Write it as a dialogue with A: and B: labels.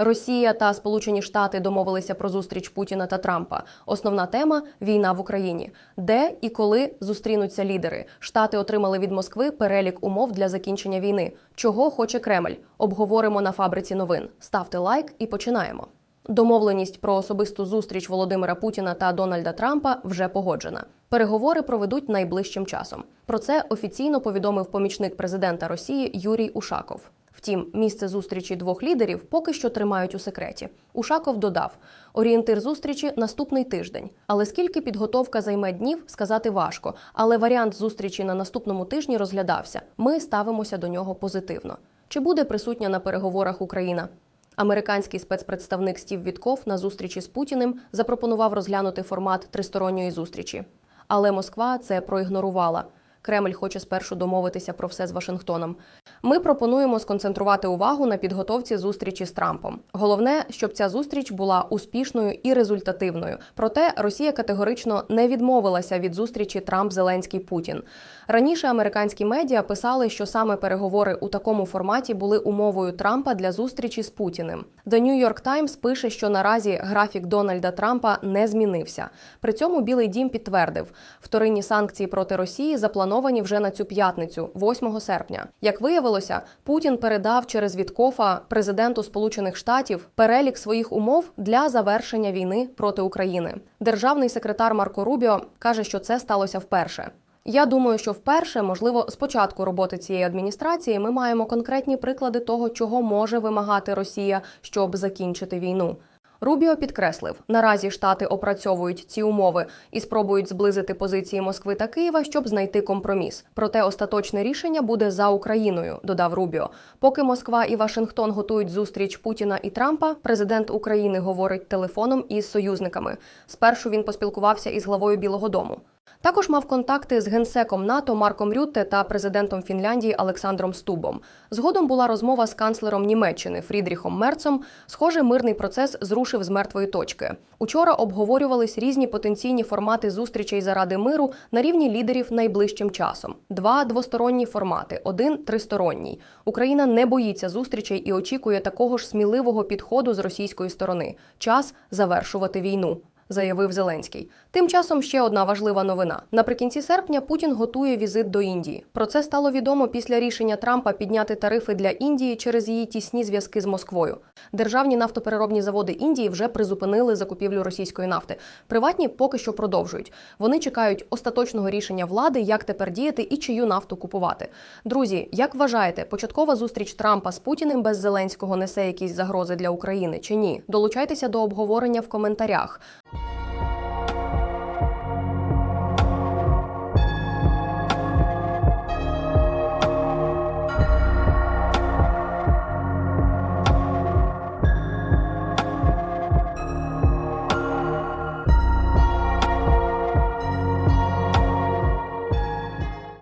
A: Росія та Сполучені Штати домовилися про зустріч Путіна та Трампа. Основна тема війна в Україні. Де і коли зустрінуться лідери? Штати отримали від Москви перелік умов для закінчення війни. Чого хоче Кремль? Обговоримо на фабриці новин. Ставте лайк і починаємо. Домовленість про особисту зустріч Володимира Путіна та Дональда Трампа вже погоджена. Переговори проведуть найближчим часом. Про це офіційно повідомив помічник президента Росії Юрій Ушаков. Втім, місце зустрічі двох лідерів поки що тримають у секреті. Ушаков додав: орієнтир зустрічі наступний тиждень. Але скільки підготовка займе днів, сказати важко. Але варіант зустрічі на наступному тижні розглядався. Ми ставимося до нього позитивно. Чи буде присутня на переговорах Україна? Американський спецпредставник Стів Вітков на зустрічі з Путіним запропонував розглянути формат тристоронньої зустрічі. Але Москва це проігнорувала. Кремль хоче спершу домовитися про все з Вашингтоном. Ми пропонуємо сконцентрувати увагу на підготовці зустрічі з Трампом. Головне, щоб ця зустріч була успішною і результативною. Проте Росія категорично не відмовилася від зустрічі Трамп Зеленський Путін. Раніше американські медіа писали, що саме переговори у такому форматі були умовою Трампа для зустрічі з Путіним. The New York Times пише, що наразі графік Дональда Трампа не змінився. При цьому Білий Дім підтвердив, вторинні санкції проти Росії заплановані вже на цю п'ятницю, 8 серпня. Як виявилося, Путін передав через Віткофа президенту Сполучених Штатів перелік своїх умов для завершення війни проти України. Державний секретар Марко Рубіо каже, що це сталося вперше. Я думаю, що вперше, можливо, з початку роботи цієї адміністрації ми маємо конкретні приклади того, чого може вимагати Росія, щоб закінчити війну. Рубіо підкреслив, наразі штати опрацьовують ці умови і спробують зблизити позиції Москви та Києва, щоб знайти компроміс. Проте остаточне рішення буде за Україною, додав Рубіо. Поки Москва і Вашингтон готують зустріч Путіна і Трампа, президент України говорить телефоном із союзниками. Спершу він поспілкувався із главою Білого Дому. Також мав контакти з генсеком НАТО Марком Рютте та президентом Фінляндії Олександром Стубом. Згодом була розмова з канцлером Німеччини Фрідріхом Мерцом. Схоже, мирний процес зрушив з мертвої точки. Учора обговорювались різні потенційні формати зустрічей заради миру на рівні лідерів найближчим часом. Два двосторонні формати, один тристоронній. Україна не боїться зустрічей і очікує такого ж сміливого підходу з російської сторони. Час завершувати війну заявив Зеленський. Тим часом ще одна важлива новина. Наприкінці серпня Путін готує візит до Індії. Про це стало відомо після рішення Трампа підняти тарифи для Індії через її тісні зв'язки з Москвою. Державні нафтопереробні заводи Індії вже призупинили закупівлю російської нафти. Приватні поки що продовжують. Вони чекають остаточного рішення влади, як тепер діяти і чию нафту купувати. Друзі, як вважаєте, початкова зустріч Трампа з Путіним без Зеленського несе якісь загрози для України чи ні? Долучайтеся до обговорення в коментарях.